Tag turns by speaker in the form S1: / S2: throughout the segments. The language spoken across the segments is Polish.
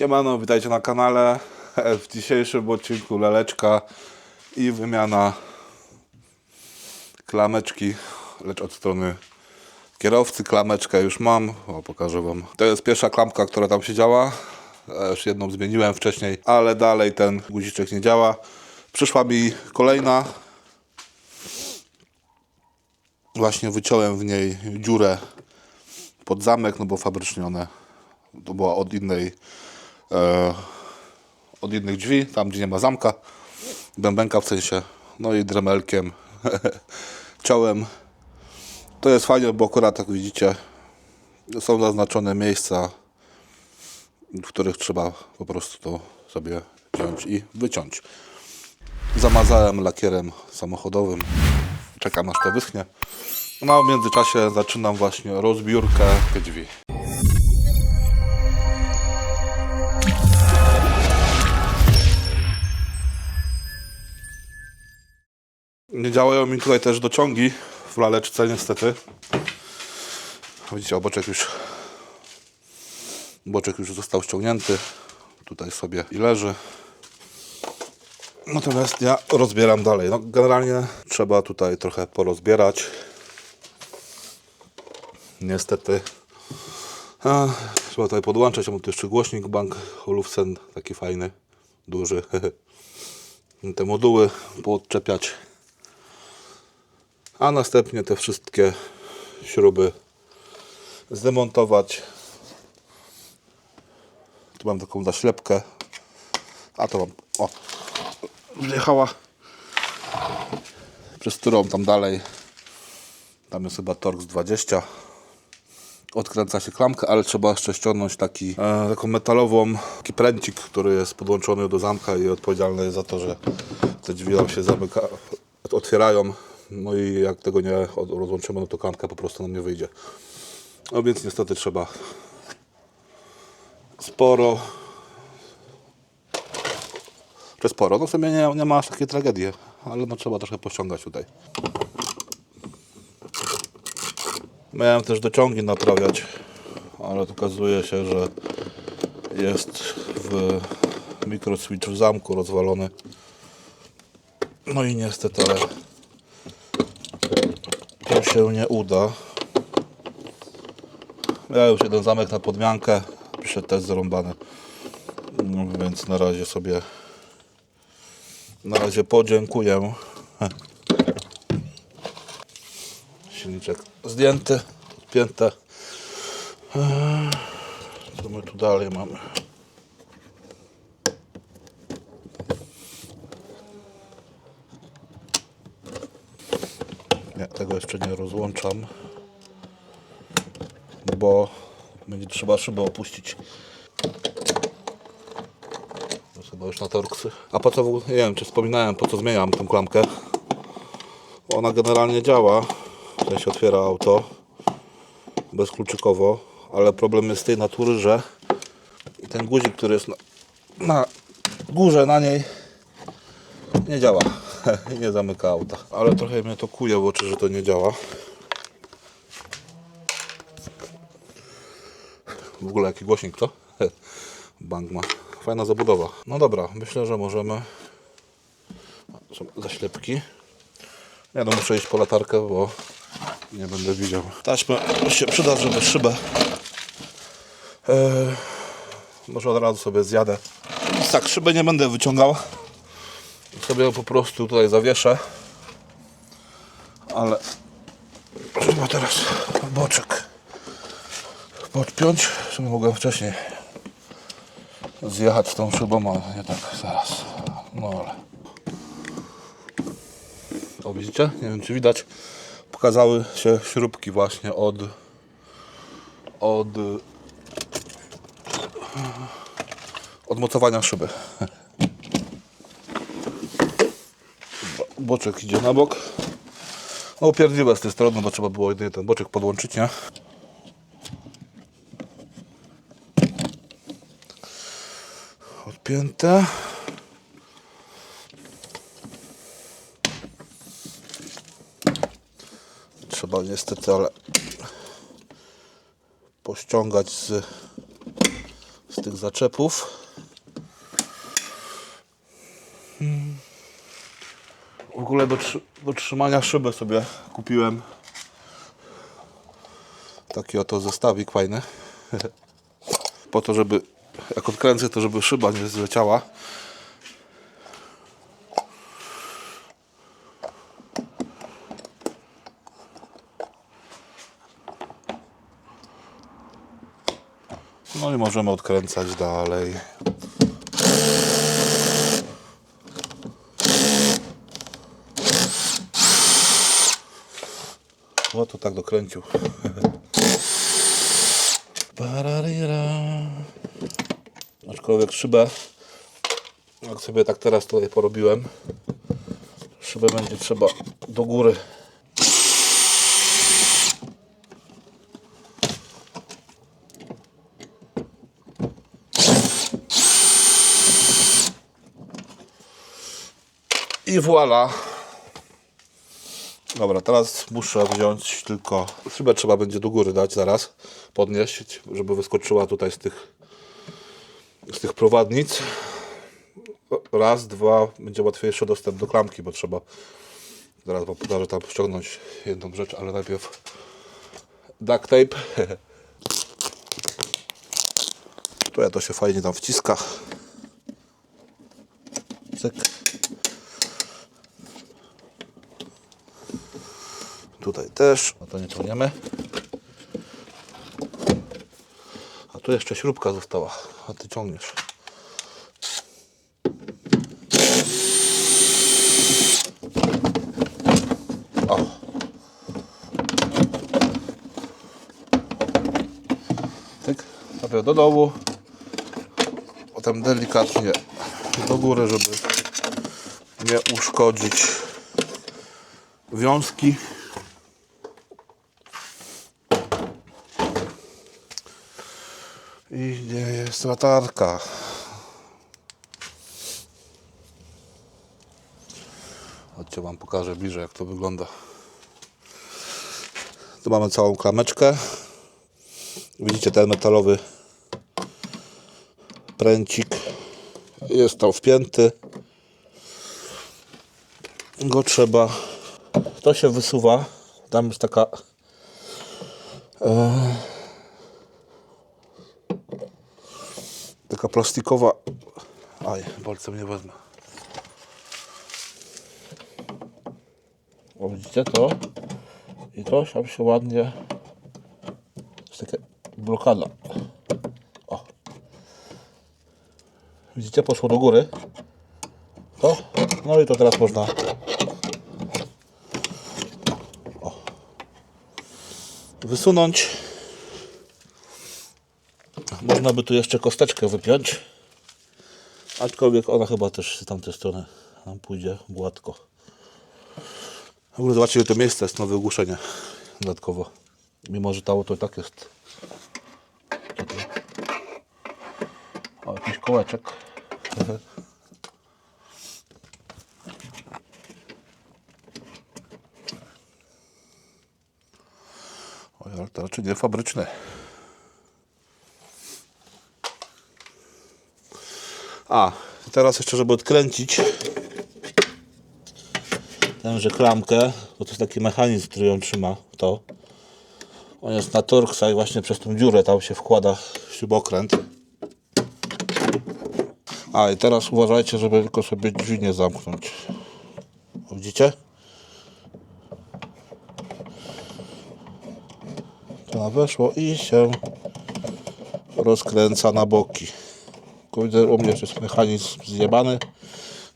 S1: Siemano, witajcie na kanale. W dzisiejszym odcinku laleczka i wymiana klameczki, lecz od strony kierowcy klameczkę już mam. O, pokażę Wam. To jest pierwsza klamka, która tam się działa. Ja Już jedną zmieniłem wcześniej, ale dalej ten guziczek nie działa. Przyszła mi kolejna. Właśnie wyciąłem w niej dziurę pod zamek, no bo fabrycznie one to była od innej e, od innych drzwi, tam gdzie nie ma zamka bębenka w sensie, no i dremelkiem ciałem to jest fajnie, bo akurat jak widzicie są zaznaczone miejsca w których trzeba po prostu to sobie wziąć i wyciąć. Zamazałem lakierem samochodowym. Czekam aż to wyschnie. No a w międzyczasie zaczynam właśnie rozbiórkę drzwi Nie działają mi tutaj też dociągi w laleczce niestety. Widzicie, oboczek już boczek już został ściągnięty. Tutaj sobie i leży. Natomiast ja rozbieram dalej. No, generalnie trzeba tutaj trochę porozbierać. Niestety. A, trzeba tutaj podłączać. Mam tu jeszcze głośnik Bank Olufsen, taki fajny, duży. Te moduły poodczepiać a następnie te wszystkie śruby zdemontować. Tu mam taką zaślepkę, a to mam, o, wjechała, przez którą tam dalej, tam jest chyba Torx 20, odkręca się klamkę, ale trzeba jeszcze ściągnąć taki, e, taką metalową, taki pręcik, który jest podłączony do zamka i odpowiedzialny jest za to, że te drzwi nam się zamyka, otwierają. No i jak tego nie rozłączymy, no to klamka po prostu nam nie wyjdzie. No więc niestety trzeba sporo czy sporo, no w sumie nie, nie ma aż takiej tragedii, ale no trzeba trochę pościągać tutaj. Miałem też dociągi naprawiać, ale okazuje się, że jest w mikroswitch w zamku rozwalony. No i niestety, ale to się nie uda. Ja już jeden zamek na podmiankę, piszę test zarąbany. No, więc na razie sobie na razie podziękuję. Silniczek zdjęty, odpięte. Eee, Co my tu dalej mamy? Tego jeszcze nie rozłączam, bo będzie trzeba szybę opuścić. Chyba już na torksy. A po co, nie wiem czy wspominałem, po co zmieniam tą klamkę. Ona generalnie działa, w sensie otwiera auto bezkluczykowo, ale problem jest tej natury, że ten guzik, który jest na, na górze na niej nie działa. nie zamyka auta. Ale trochę mnie to kuje w oczy, że to nie działa. W ogóle jaki głośnik to? Bank ma. Fajna zabudowa. No dobra, myślę, że możemy. Są zaślepki. Nie no, muszę iść po latarkę, bo nie będę widział. Taśmę się przyda, żeby szybę. Eee, może od razu sobie zjadę. Tak, szybę nie będę wyciągał. Sobie po prostu tutaj zawieszę. Ale trzeba teraz boczek podpiąć. Czy mogłem wcześniej zjechać z tą szybą, ale nie tak zaraz. No ale. O widzicie? Nie wiem czy widać. Pokazały się śrubki właśnie od od od mocowania szyby. Boczek idzie na bok. No upierdliwe z tej strony, bo trzeba było jedynie ten boczek podłączyć, nie? Odpięte. Trzeba niestety, ale pościągać z, z tych zaczepów. Hmm. W ogóle do, do trzymania szyby sobie kupiłem taki oto zestawik fajny. Po to, żeby jak odkręcę, to żeby szyba nie zleciała. No i możemy odkręcać dalej. Tak dokręcił. Pararira. Aczkolwiek szybę, jak sobie tak teraz tutaj porobiłem, szybę będzie trzeba do góry. I voilà. Dobra, teraz muszę wziąć tylko szybę trzeba będzie do góry dać zaraz, podnieść, żeby wyskoczyła tutaj z tych z tych prowadnic. Raz, dwa, będzie łatwiejszy dostęp do klamki, bo trzeba zaraz wam pokażę tam ściągnąć jedną rzecz, ale najpierw duct tape. Tutaj to się fajnie tam wciska. Cyk. Tutaj też. No to nie ciągniemy. A tu jeszcze śrubka została. A ty ciągniesz. O. Tyk. Najpierw do dołu. Potem delikatnie do góry, żeby nie uszkodzić wiązki. I gdzie jest latarka? Chodźcie wam pokażę bliżej jak to wygląda. Tu mamy całą klameczkę. Widzicie ten metalowy pręcik. Jest tam wpięty. Go trzeba. To się wysuwa. Tam jest taka Taka plastikowa. Aj, palcem nie wezmę. O, widzicie to? I to tam się ładnie. Jest taka blokada. O. Widzicie, poszło do góry. To? No i to teraz można. Wysunąć. Można by tu jeszcze kosteczkę wypiąć. Aczkolwiek ona chyba też z tamtej strony nam pójdzie gładko. W ogóle zobaczcie, to miejsce jest na wygłuszenie dodatkowo. Mimo, że to i tak jest. O, jakiś kołeczek. Oj, ale to raczej nie fabryczne. A, teraz jeszcze, żeby odkręcić tęże klamkę, bo to jest taki mechanizm, który ją trzyma, to. On jest na torksa i właśnie przez tą dziurę tam się wkłada śrubokręt. A i teraz uważajcie, żeby tylko sobie drzwi nie zamknąć. Widzicie? To weszło i się rozkręca na boki. Tylko widzę, u mnie jest mechanizm zjebany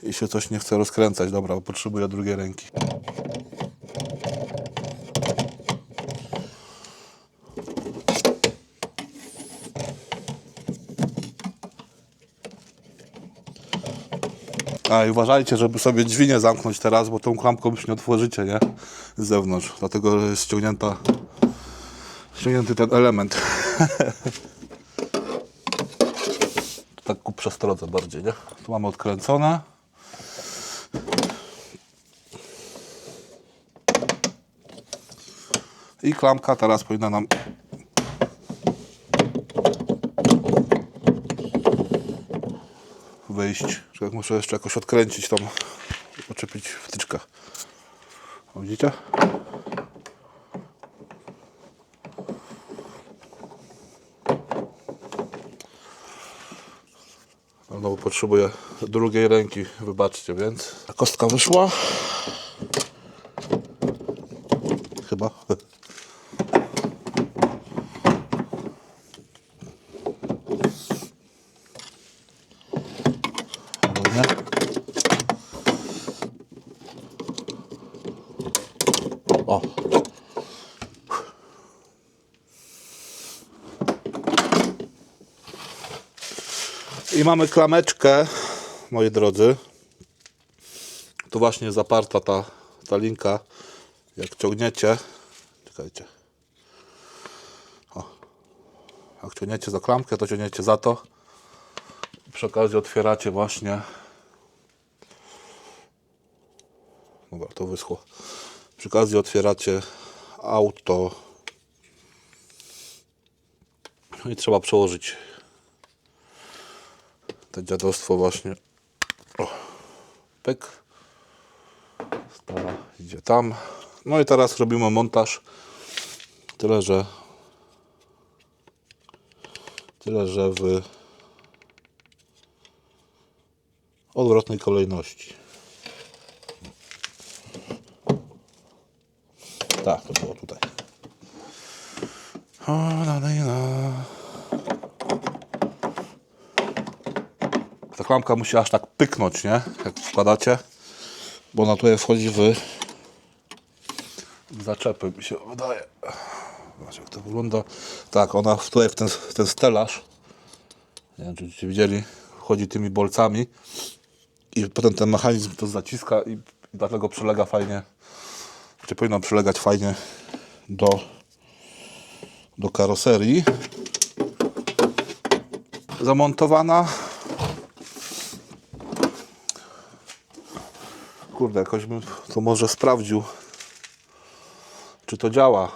S1: i się coś nie chce rozkręcać. Dobra, potrzebuję drugiej ręki. A i uważajcie, żeby sobie drzwi nie zamknąć teraz, bo tą klamką już nie otworzycie, nie? Z zewnątrz. Dlatego że jest ściągnięta, ściągnięty ten element. przestrodze bardziej, nie? Tu mamy odkręcone. I klamka teraz powinna nam wyjść. Muszę jeszcze jakoś odkręcić tą, poczepić wtyczkę. Widzicie? No, no bo potrzebuję drugiej ręki, wybaczcie, więc kostka wyszła. Chyba. O. I mamy klameczkę, moi drodzy. Tu właśnie zaparta ta, ta linka. Jak ciągniecie, czekajcie. O. Jak ciągniecie za klamkę, to ciągniecie za to. Przy okazji otwieracie właśnie. Dobra, to wyschło. Przy okazji otwieracie auto. No i trzeba przełożyć to dziadostwo właśnie. O, pyk. Stara idzie tam. No i teraz robimy montaż. Tyle, że tyle, że w odwrotnej kolejności. Tak, to było tutaj. O, la, la, la. Klamka musi aż tak pyknąć, nie? Jak wkładacie. Bo ona tutaj wchodzi w zaczepy, mi się wydaje. Zobaczcie, jak to wygląda. Tak, ona tutaj w ten, w ten stelaż, nie wiem, czy będziecie widzieli, wchodzi tymi bolcami i potem ten mechanizm to zaciska i dlatego przylega fajnie, czy powinno przylegać fajnie do, do karoserii. Zamontowana. Kurde, jakoś bym to może sprawdził, czy to działa.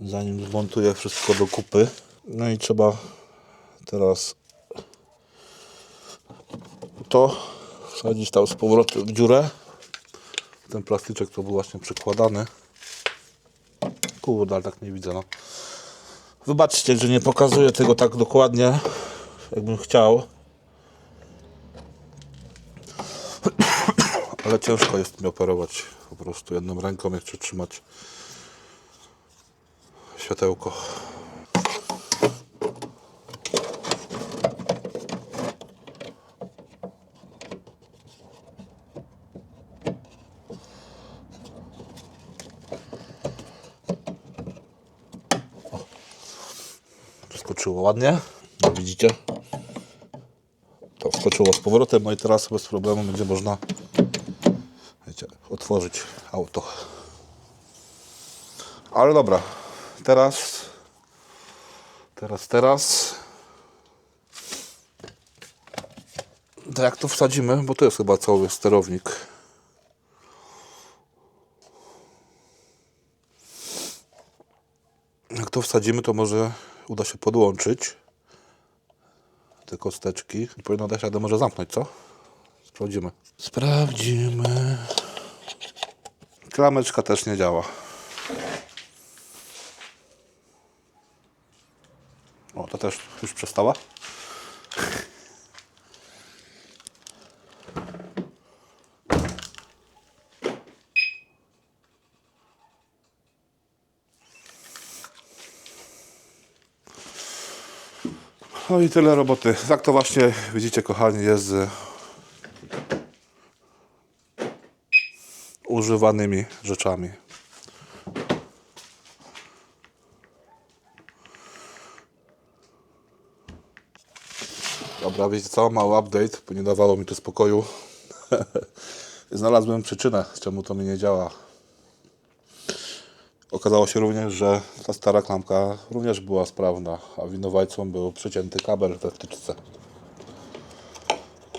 S1: Zanim zmontuję wszystko do kupy. No i trzeba teraz to wsadzić tam z powrotem w dziurę. Ten plastyczek to był właśnie przykładany. Kurde, ale tak nie widzę, no. Wybaczcie, że nie pokazuję tego tak dokładnie, jakbym chciał. Ale ciężko jest mi operować po prostu jedną ręką, jeszcze trzymać światełko. Skoczyło ładnie, jak widzicie. To wskoczyło z powrotem, no i teraz bez problemu będzie można otworzyć auto. Ale dobra, teraz, teraz, teraz. To jak to wsadzimy, bo to jest chyba cały sterownik. Jak to wsadzimy, to może uda się podłączyć te kosteczki. I powinno dać radę może zamknąć, co? Sprawdzimy. Sprawdzimy. Klameczka też nie działa. O, to też już przestała. No i tyle roboty. Tak to właśnie widzicie, kochani, jest używanymi rzeczami. Dobra, wiecie co? Mały update, bo nie dawało mi to spokoju. Znalazłem przyczynę, czemu to mi nie działa. Okazało się również, że ta stara klamka również była sprawna, a winowajcą był przecięty kabel we wtyczce.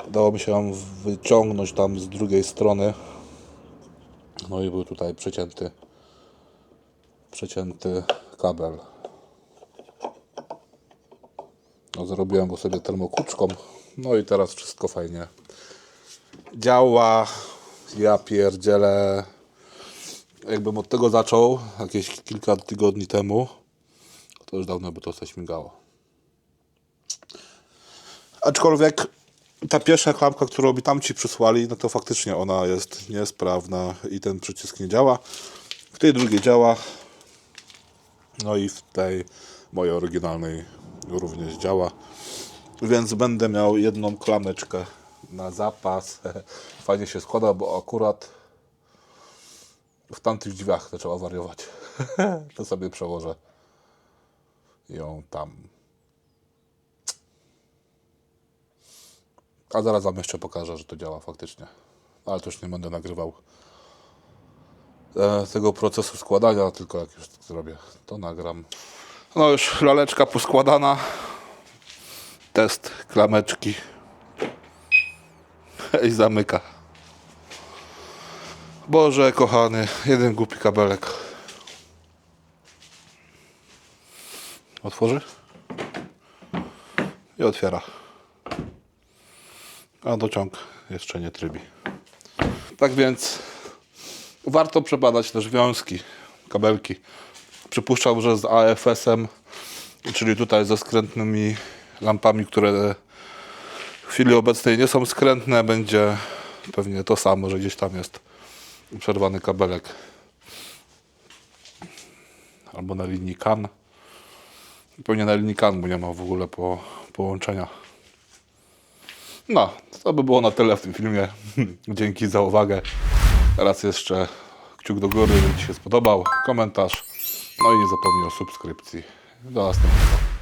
S1: Udało mi się ją wyciągnąć tam z drugiej strony. No i był tutaj przecięty przecięty kabel. No, zrobiłem go sobie termokuczką. No i teraz wszystko fajnie działa. Ja pierdzielę. Jakbym od tego zaczął jakieś kilka tygodni temu, to już dawno by to coś śmigało. Aczkolwiek ta pierwsza klamka, którą mi tamci przysłali, no to faktycznie ona jest niesprawna i ten przycisk nie działa. W tej drugiej działa. No i w tej mojej oryginalnej również działa. Więc będę miał jedną klameczkę na zapas. Fajnie się składa, bo akurat w tamtych drzwiach zaczęła wariować. to sobie przełożę ją tam. A zaraz wam jeszcze pokażę, że to działa faktycznie. Ale to już nie będę nagrywał e, tego procesu składania, tylko jak już zrobię, to nagram. No już laleczka poskładana. Test klameczki. I zamyka. Boże kochany, jeden głupi kabelek. Otworzy? I otwiera. A dociąg jeszcze nie trybi. Tak więc warto przebadać też wiązki, kabelki. Przypuszczam, że z AFS-em, czyli tutaj ze skrętnymi lampami, które w chwili obecnej nie są skrętne, będzie pewnie to samo, że gdzieś tam jest przerwany kabelek. Albo na linii CAN. Pewnie na linii CAN, bo nie ma w ogóle po, połączenia. No, to by było na tyle w tym filmie. Dzięki za uwagę. Raz jeszcze kciuk do góry, jeżeli Ci się spodobał, komentarz. No i nie zapomnij o subskrypcji. Do następnego.